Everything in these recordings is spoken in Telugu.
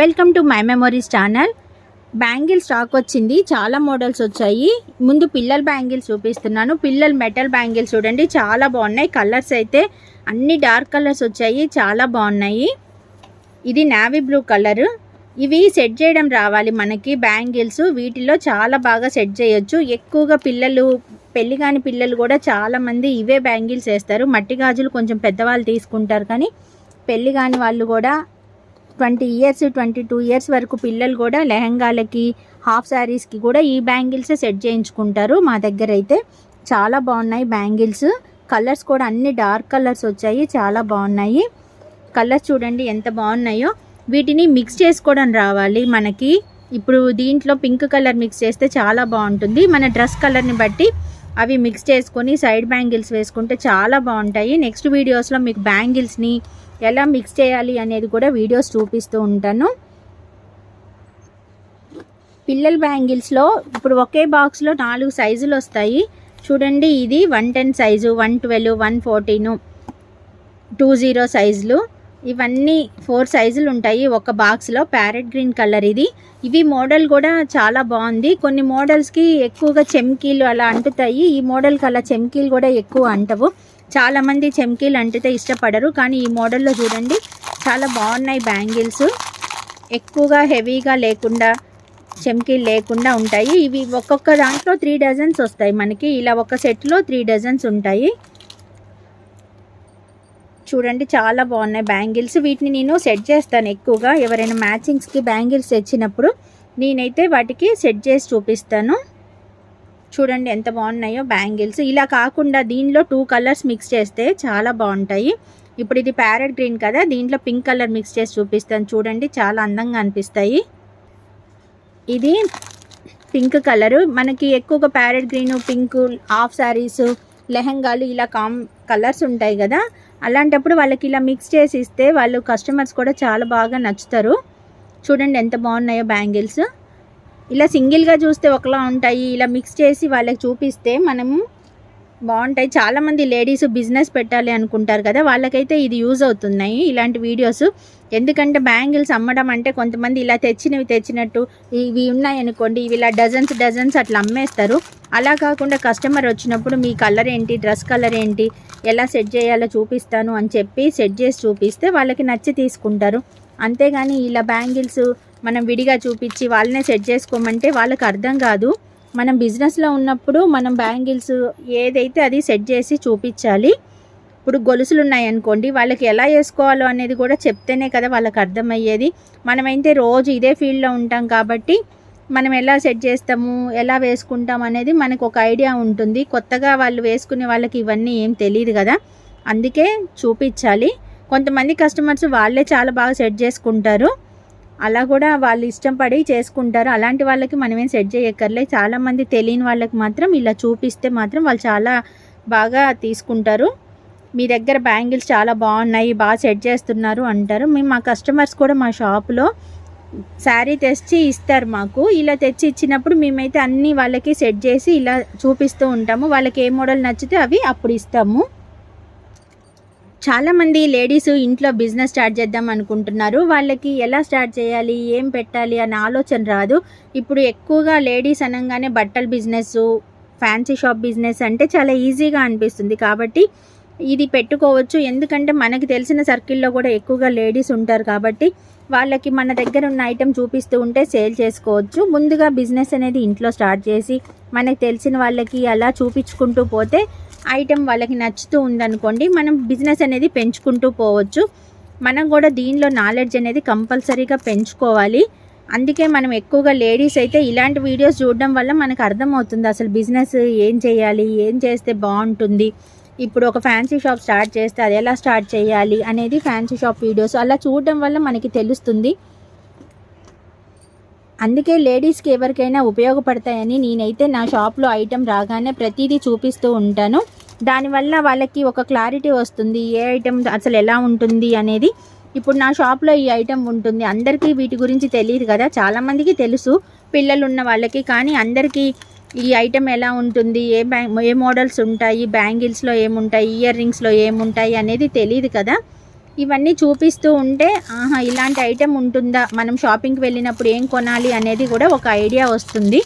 Welcome to my memories channel bangle stock వచ్చింది. చాలా మోడల్స్ వచ్చాయి. ముందు పిల్లల బ్యాంగిల్స్ చూపిస్తున్నాను. పిల్లల మెటల్ బ్యాంగిల్స్ చూడండి. చాలా బాగున్నాయి. కలర్స్ అయితే అన్ని డార్క్ కలర్స్ వచ్చాయి. చాలా బాగున్నాయి. ఇది నావీ బ్లూ కలర్ ఇవి సెట్ చేయడం రావాలి మనకి బ్యాంగిల్స్ వీటిలో చాలా బాగా సెట్ చేయొచ్చు. ఎక్కువగా పిల్లలు పెళ్ళి కాని పిల్లలు కూడా చాలా మంది ఇవే బ్యాంగిల్స్ వేస్తారు. మట్టి గాజులు కొంచెం పెద్దవాళ్ళు తీసుకుంటారు కానీ పెళ్ళి కాని వాళ్ళు కూడా twenty years twenty two years వరకు పిల్లలు కూడా లెహంగాలకి హాఫ్ శారీస్కి కూడా ఈ బ్యాంగిల్స్ సెట్ చేయించుకుంటారు మా దగ్గర అయితే. చాలా బాగున్నాయి బ్యాంగిల్స్. కలర్స్ కూడా అన్ని డార్క్ కలర్స్ వచ్చాయి. చాలా బాగున్నాయి. కలర్స్ చూడండి ఎంత బాగున్నాయో. వీటిని మిక్స్ చేసుకోవడం రావాలి మనకి. ఇప్పుడు దీంట్లో పింక్ కలర్ మిక్స్ చేస్తే చాలా బాగుంటుంది. మన డ్రెస్ కలర్ని బట్టి అవి మిక్స్ చేసుకొని సైడ్ బ్యాంగిల్స్ వేసుకుంటే చాలా బాగుంటాయి. నెక్స్ట్ వీడియోస్లో మీకు బ్యాంగిల్స్ని ఎలా మిక్స్ చేయాలి అనేది కూడా వీడియోస్ చూపిస్తూ ఉంటాను. పిల్లల బ్యాంగిల్స్లో ఇప్పుడు ఒకే బాక్స్లో నాలుగు సైజులు వస్తాయి. చూడండి ఇది one ten size one twelve one forty two zero సైజులు ఇవన్నీ ఫోర్ సైజులు ఉంటాయి ఒక బాక్స్లో ప్యారెట్ గ్రీన్ కలర్ ఇది. ఇవి మోడల్ కూడా చాలా బాగుంది. కొన్ని మోడల్స్కి ఎక్కువగా చెమ్కీలు అలా అంటుతాయి. ఈ మోడల్కి అలా చెమ్కీలు కూడా ఎక్కువ అంటవు. చాలామంది చెమ్కీలు అంటితే ఇష్టపడరు కానీ ఈ మోడల్లో చూడండి చాలా బాగున్నాయి బ్యాంగిల్స్. ఎక్కువగా హెవీగా లేకుండా చెమ్కీలు లేకుండా ఉంటాయి. ఇవి ఒక్కొక్క దాంట్లో త్రీ డజన్స్ వస్తాయి మనకి. ఇలా ఒక సెట్లో త్రీ డజన్స్ ఉంటాయి. చూడండి చాలా బాగున్నాయి బ్యాంగిల్స్. వీటిని నేను సెట్ చేస్తాను ఎక్కువగా. ఎవరైనా మ్యాచింగ్స్కి బ్యాంగిల్స్ తెచ్చినప్పుడు నేనైతే వాటికి సెట్ చేసి చూపిస్తాను. చూడండి ఎంత బాగున్నాయో బ్యాంగిల్స్. ఇలా కాకుండా దీనిలో టూ కలర్స్ మిక్స్ చేస్తే చాలా బాగుంటాయి. ఇప్పుడు ఇది ప్యారెట్ గ్రీన్ కదా దీంట్లో పింక్ కలర్ మిక్స్ చేసి చూపిస్తాను. చూడండి చాలా అందంగా అనిపిస్తాయి. ఇది పింక్ కలరు మనకి ఎక్కువగా parrot green pink half saris లెహంగాలు ఇలా కామ్ కలర్స్ ఉంటాయి కదా. అలాంటప్పుడు వాళ్ళకి ఇలా మిక్స్ చేసి ఇస్తే వాళ్ళు కస్టమర్స్ కూడా చాలా బాగా నచ్చుతారు. చూడండి ఎంత బాగున్నాయో బ్యాంగిల్స్. ఇలా సింగిల్గా చూస్తే ఒకలా ఉంటాయి. ఇలా మిక్స్ చేసి వాళ్ళకి చూపిస్తే మనము బాగుంటాయి. చాలామంది లేడీస్ బిజినెస్ పెట్టాలి అనుకుంటారు కదా వాళ్ళకైతే ఇది యూజ్ అవుతున్నాయి ఇలాంటి వీడియోస్. ఎందుకంటే బ్యాంగిల్స్ అమ్మడం అంటే కొంతమంది ఇలా తెచ్చినవి తెచ్చినట్టు ఇవి ఉన్నాయనుకోండి ఇవి ఇలా డజన్స్ డజన్స్ అట్లా అమ్మేస్తారు. అలా కాకుండా కస్టమర్ వచ్చినప్పుడు మీ కలర్ ఏంటి డ్రెస్ కలర్ ఏంటి ఎలా సెట్ చేయాలో చూపిస్తాను అని చెప్పి సెట్ చేసి చూపిస్తే వాళ్ళకి నచ్చి తీసుకుంటారు. అంతేగాని ఇలా బ్యాంగిల్స్ మనం విడిగా చూపించి వాళ్ళనే సెట్ చేసుకోమంటే వాళ్ళకి అర్థం కాదు. మనం బిజినెస్లో ఉన్నప్పుడు మనం బ్యాంగిల్స్ ఏదైతే అది సెట్ చేసి చూపించాలి. ఇప్పుడు గొలుసులు ఉన్నాయనుకోండి వాళ్ళకి ఎలా వేసుకోవాలో అనేది కూడా చెప్తేనే కదా వాళ్ళకి అర్థమయ్యేది. మనమైతే రోజు ఇదే ఫీల్డ్లో ఉంటాం కాబట్టి మనం ఎలా సెట్ చేస్తాము ఎలా వేసుకుంటాం అనేది మనకు ఒక ఐడియా ఉంటుంది. కొత్తగా వాళ్ళు వేసుకునే వాళ్ళకి ఇవన్నీ ఏం తెలియదు కదా. అందుకే చూపించాలి. కొంతమంది కస్టమర్స్ వాళ్ళే చాలా బాగా సెట్ చేసుకుంటారు. అలా కూడా వాళ్ళు ఇష్టం పడి చేసుకుంటారు. అలాంటి వాళ్ళకి మనమేం సెట్ చేయక్కర్లే. చాలామంది తెలియని వాళ్ళకి మాత్రం ఇలా చూపిస్తే మాత్రం వాళ్ళు చాలా బాగా తీసుకుంటారు. మీ దగ్గర బ్యాంగిల్స్ చాలా బాగున్నాయి బాగా సెట్ చేస్తున్నారు అంటారు. మేము మా కస్టమర్స్ కూడా మా షాప్లో శారీ తెచ్చి ఇస్తారు మాకు. ఇలా తెచ్చి ఇచ్చినప్పుడు మేమైతే అన్నీ వాళ్ళకి సెట్ చేసి ఇలా చూపిస్తూ ఉంటాము. వాళ్ళకి ఏ మోడల్ నచ్చితే అవి అప్పుడు ఇస్తాము. చాలామంది లేడీస్ ఇంట్లో బిజినెస్ స్టార్ట్ చేద్దాం అనుకుంటున్నారు. వాళ్ళకి ఎలా స్టార్ట్ చేయాలి? ఏం పెట్టాలి? అనే ఆలోచన రాదు. ఇప్పుడు ఎక్కువగా లేడీస్ అనగానే బట్టల బిజినెస్ ఫ్యాన్సీ షాప్ బిజినెస్ అంటే చాలా ఈజీగా అనిపిస్తుంది. కాబట్టి ఇది పెట్టుకోవచ్చు. ఎందుకంటే మనకి తెలిసిన సర్కిల్లో కూడా ఎక్కువగా లేడీస్ ఉంటారు కాబట్టి వాళ్ళకి మన దగ్గర ఉన్న ఐటెం చూపిస్తూ ఉంటే సేల్ చేసుకోవచ్చు. ముందుగా బిజినెస్ అనేది ఇంట్లో స్టార్ట్ చేసి మనకు తెలిసిన వాళ్ళకి అలా చూపించుకుంటూ పోతే ఐటెం వాళ్ళకి నచ్చుతూ ఉందనుకోండి మనం బిజినెస్ అనేది పెంచుకుంటూ పోవచ్చు. మనం కూడా దీనిలో నాలెడ్జ్ అనేది కంపల్సరీగా పెంచుకోవాలి. అందుకే మనం ఎక్కువగా లేడీస్ అయితే ఇలాంటి వీడియోస్ చూడడం వల్ల మనకు అర్థమవుతుంది అసలు బిజినెస్ ఏం చేయాలి ఏం చేస్తే బాగుంటుంది ఇప్పుడు ఒక ఫ్యాన్సీ షాప్ స్టార్ట్ చేస్తే అది ఎలా స్టార్ట్ చేయాలి అనేది ఫ్యాన్సీ షాప్ వీడియోస్ అలా చూడడం వల్ల మనకి తెలుస్తుంది. అందుకే లేడీస్కి ఎవరికైనా ఉపయోగపడతాయని నేనైతే నా షాప్లో ఐటెం రాగానే ప్రతిదీ చూపిస్తూ ఉంటాను. దానివల్ల వాళ్ళకి ఒక క్లారిటీ వస్తుంది ఏ ఐటెం అసలు ఎలా ఉంటుంది అనేది. ఇప్పుడు నా షాప్లో ఈ ఐటెం ఉంటుంది. అందరికీ వీటి గురించి తెలియదు కదా. చాలామందికి తెలుసు. పిల్లలు ఉన్న వాళ్ళకి కానీ అందరికీ ఈ ఐటెం ఎలా ఉంటుంది? ఏ బ్యాంగ్ ఏ మోడల్స్ ఉంటాయి? బ్యాంగిల్స్లో ఏముంటాయి? ఇయర్ రింగ్స్లో ఏముంటాయి? అనేది తెలియదు కదా. ఇవన్నీ చూపిస్తూ ఉంటే ఆహా ఇలాంటి ఐటెం ఉంటుందా? మనం షాపింగ్కి వెళ్ళినప్పుడు ఏం కొనాలి అనేది కూడా ఒక ఐడియా వస్తుంది.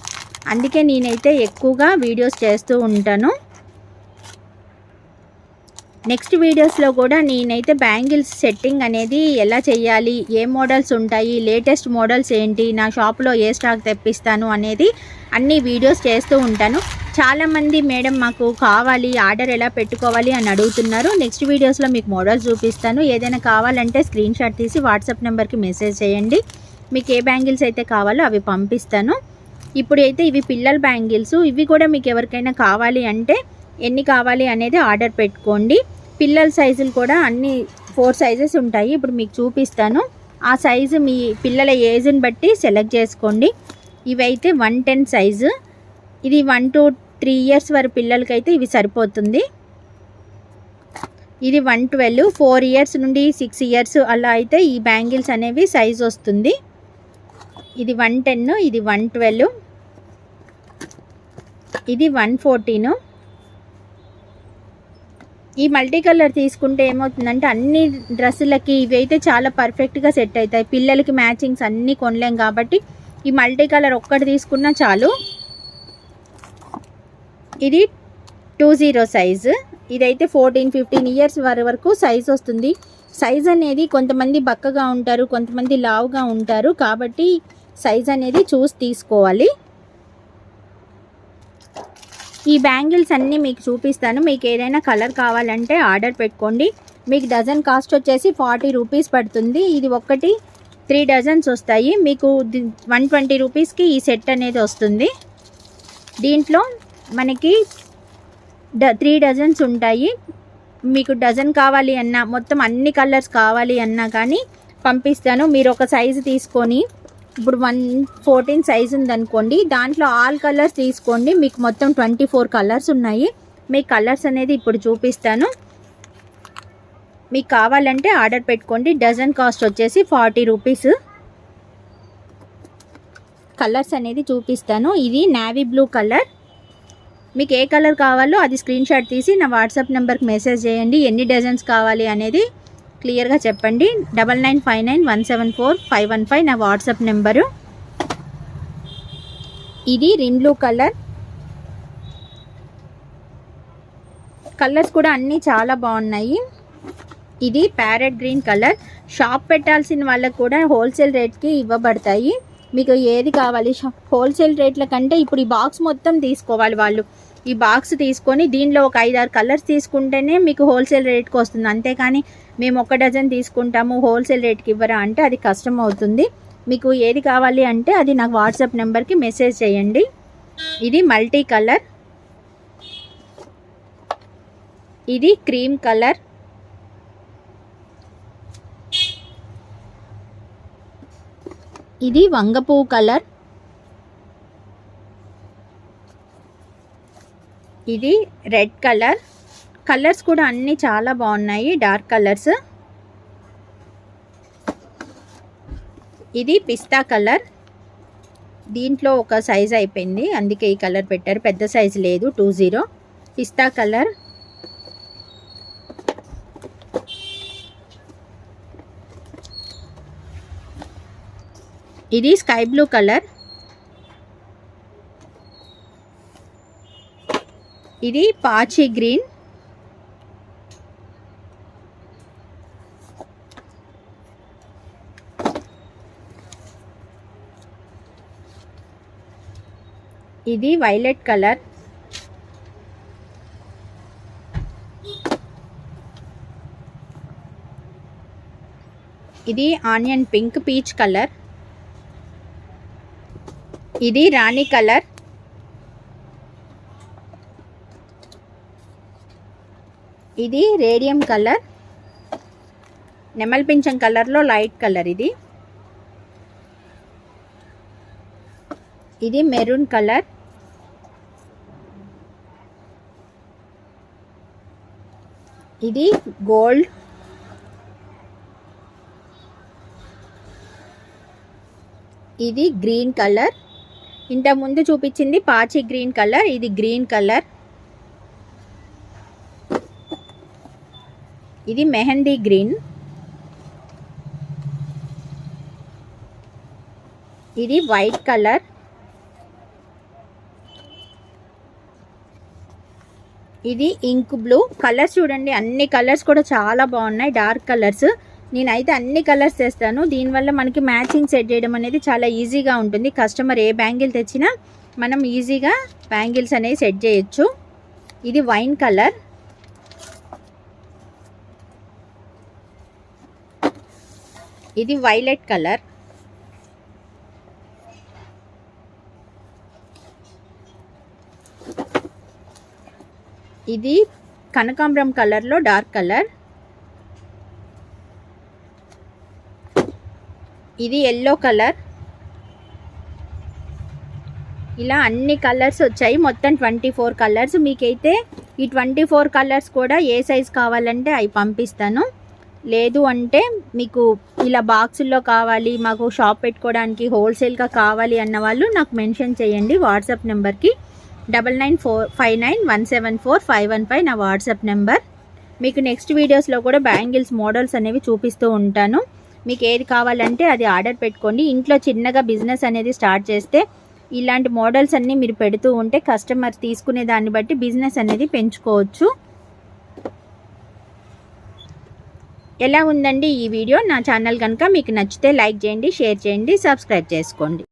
అందుకే నేనైతే ఎక్కువగా వీడియోస్ చేస్తూ ఉంటాను. నెక్స్ట్ వీడియోస్లో కూడా నేనైతే బ్యాంగిల్స్ సెట్టింగ్ అనేది ఎలా చేయాలి ఏ మోడల్స్ ఉంటాయి లేటెస్ట్ మోడల్స్ ఏంటి నా షాప్లో ఏ స్టాక్ తెప్పిస్తాను అనేది అన్ని వీడియోస్ చేస్తూ ఉంటాను. చాలామంది మేడం మాకు కావాలి ఆర్డర్ ఎలా పెట్టుకోవాలి అని అడుగుతున్నారు. నెక్స్ట్ వీడియోస్లో మీకు మోడల్స్ చూపిస్తాను. ఏదైనా కావాలంటే స్క్రీన్ షాట్ తీసి వాట్సాప్ నెంబర్కి మెసేజ్ చేయండి. మీకు ఏ బ్యాంగిల్స్ అయితే కావాలో అవి పంపిస్తాను. ఇప్పుడు అయితే ఇవి పిల్లల బ్యాంగిల్స్. ఇవి కూడా మీకు ఎవరికైనా కావాలి అంటే ఎన్ని కావాలి అనేది ఆర్డర్ పెట్టుకోండి. పిల్లల సైజులు కూడా అన్ని ఫోర్ సైజెస్ ఉంటాయి. ఇప్పుడు మీకు చూపిస్తాను. ఆ సైజు మీ పిల్లల ఏజ్ని బట్టి సెలెక్ట్ చేసుకోండి. ఇవైతే వన్ టెన్ సైజు. ఇది వన్ టు త్రీ ఇయర్స్ వరకు పిల్లలకైతే ఇవి సరిపోతుంది. ఇది వన్ ట్వెల్వ్ ఫోర్ ఇయర్స్ నుండి సిక్స్ ఇయర్స్ అలా అయితే ఈ బ్యాంగిల్స్ అనేవి సైజ్ వస్తుంది. ఇది వన్ టెన్ ఇది వన్ ట్వెల్వ్. ఇది వన్ ఫోర్టీను. ఈ మల్టీ కలర్ తీసుకుంటే ఏమవుతుందంటే అన్ని డ్రెస్సులకి ఇవి అయితే చాలా పర్ఫెక్ట్గా సెట్ అవుతాయి. పిల్లలకి మ్యాచింగ్స్ అన్నీ కొనలేం కాబట్టి ఈ మల్టీ కలర్ ఒక్కటి తీసుకున్నా చాలు. ఇది టూ జీరో సైజు ఇదైతే ఫోర్టీన్ ఫిఫ్టీన్ ఇయర్స్ వరకు సైజ్ వస్తుంది. సైజ్ అనేది కొంతమంది బక్కగా ఉంటారు కొంతమంది లావుగా ఉంటారు కాబట్టి సైజ్ అనేది చూసి తీసుకోవాలి. ఈ బ్యాంగిల్స్ అన్నీ మీకు చూపిస్తాను. మీకు ఏదైనా కలర్ కావాలంటే ఆర్డర్ పెట్టుకోండి. మీకు డజన్ కాస్ట్ వచ్చేసి ఫార్టీ రూపీస్ పడుతుంది. ఇది ఒక్కటి త్రీ డజన్స్ వస్తాయి. మీకు వన్ ట్వంటీ రూపీస్కి ఈ సెట్ అనేది వస్తుంది. దీంట్లో మనకి డ త్రీ డజన్స్ ఉంటాయి. మీకు డజన్ కావాలి అన్నా మొత్తం అన్ని కలర్స్ కావాలి అన్నా కానీ పంపిస్తాను. మీరు ఒక సైజు తీసుకొని ఇప్పుడు వన్ ఫోర్టీన్ సైజ్ ఉందనుకోండి దాంట్లో ఆల్ కలర్స్ తీసుకోండి. మీకు మొత్తం ట్వంటీ ఫోర్ కలర్స్ ఉన్నాయి. మీ కలర్స్ అనేది ఇప్పుడు చూపిస్తాను. మీకు కావాలంటే ఆర్డర్ పెట్టుకోండి. డజన్ కాస్ట్ వచ్చేసి ఫార్టీ రూపీస్. కలర్స్ అనేది చూపిస్తాను. ఇది నావీ బ్లూ కలర్. మీకు ఏ కలర్ కావాలో అది స్క్రీన్ షాట్ తీసి నా వాట్సాప్ నెంబర్కి మెసేజ్ చేయండి. ఎన్ని డజన్స్ కావాలి అనేది. క్లియర్గా చెప్పండి. Double nine five nine one seven four five one five నా వాట్సాప్ నెంబరు. ఇది రిన్ బ్లూ కలర్. కలర్స్ కూడా అన్నీ చాలా బాగున్నాయి. ఇది ప్యారెట్ గ్రీన్ కలర్. షాప్ పెట్టాల్సిన వాళ్ళకు కూడా హోల్సేల్ రేట్కి ఇవ్వబడతాయి. మీకు ఏది కావాలి? హోల్సేల్ రేట్ల కంటే ఇప్పుడు ఈ బాక్స్ మొత్తం తీసుకోవాలి వాళ్ళు. ఈ బాక్స్ తీసుకొని దీనిలో ఒక ఐదారు కలర్స్ తీసుకుంటేనే మీకు హోల్సేల్ రేట్కి వస్తుంది. అంతేకాని మేము ఒక డజన్ తీసుకుంటాము హోల్సేల్ రేట్కి ఇవ్వరా అంటే అది కష్టం అవుతుంది. మీకు ఏది కావాలి అంటే అది నాకు వాట్సాప్ నెంబర్కి మెసేజ్ చేయండి. ఇది మల్టీ కలర్. ఇది క్రీమ్ కలర్. ఇది వంగపువ్వు కలర్. ఇది రెడ్ కలర్. కలర్స్ కూడా అన్నీ చాలా బాగున్నాయి. Dark colours. ఇది పిస్తా కలర్. దీంట్లో ఒక సైజ్ అయిపోయింది. అందుకే ఈ కలర్ పెట్టారు. పెద్ద సైజ్ లేదు. Two zero. పిస్తా కలర్. ఇది స్కై బ్లూ కలర్. ఇది పాచి గ్రీన్. ఇది వైలెట్ కలర్. ఇది ఆనియన్ పింక్ పీచ్ కలర్. ఇది రాణి కలర్. ఇది రేడియం కలర్. నెమల్ పింఛం కలర్లో లైట్ కలర్ ఇది. ఇది మెరూన్ కలర్. ఇది గోల్డ్. ఇది గ్రీన్ కలర్. ఇంత ముందు చూపించింది పాచి గ్రీన్ కలర్ ఇది గ్రీన్ కలర్. ఇది మెహందీ గ్రీన్. ఇది వైట్ కలర్. ఇది ఇంక్ బ్లూ. కలర్స్ చూడండి అన్ని కలర్స్ కూడా చాలా బాగున్నాయి డార్క్ కలర్స్ నేనైతే అన్ని కలర్స్ తెస్తాను. దీనివల్ల మనకి మ్యాచింగ్ సెట్ చేయడం అనేది చాలా ఈజీగా ఉంటుంది. కస్టమర్ ఏ బ్యాంగిల్ తెచ్చినా మనం ఈజీగా బ్యాంగిల్స్ అనేవి సెట్ చేయొచ్చు. ఇది వైన్ కలర్ ఇది వైలెట్ కలర్ ఇది కనకాంబరం కలర్లో డార్క్ కలర్. ఇది ఎల్లో కలర్. ఇలా అన్ని కలర్స్ వచ్చాయి. మొత్తం ట్వంటీ ఫోర్ కలర్స్. మీకైతే ఈ ట్వంటీ ఫోర్ కలర్స్ కూడా ఏ సైజ్ కావాలంటే అవి పంపిస్తాను. లేదు అంటే మీకు ఇలా బాక్సుల్లో కావాలి మాకు షాప్ పెట్టుకోవడానికి హోల్సేల్గా కావాలి అన్న వాళ్ళు నాకు మెన్షన్ చేయండి. వాట్సాప్ నెంబర్కి double nine four five nine one seven four five one five నా వాట్సాప్ నెంబర్. మీకు నెక్స్ట్ వీడియోస్లో కూడా బ్యాంగిల్స్ మోడల్స్ అనేవి చూపిస్తూ ఉంటాను. మీకు ఏది కావాలంటే అది ఆర్డర్ పెట్టుకోండి. ఇంట్లో చిన్నగా బిజినెస్ అనేది స్టార్ట్ చేస్తే ఇలాంటి మోడల్స్ అన్నీ మీరు పెడుతూ ఉంటే కస్టమర్ తీసుకునే దాన్ని బట్టి బిజినెస్ అనేది పెంచుకోవచ్చు. ఎలా ఉందండి ఈ వీడియో? నా ఛానల్ కనుక మీకు నచ్చితే లైక్ చేయండి షేర్ చేయండి సబ్స్క్రైబ్ చేసుకోండి.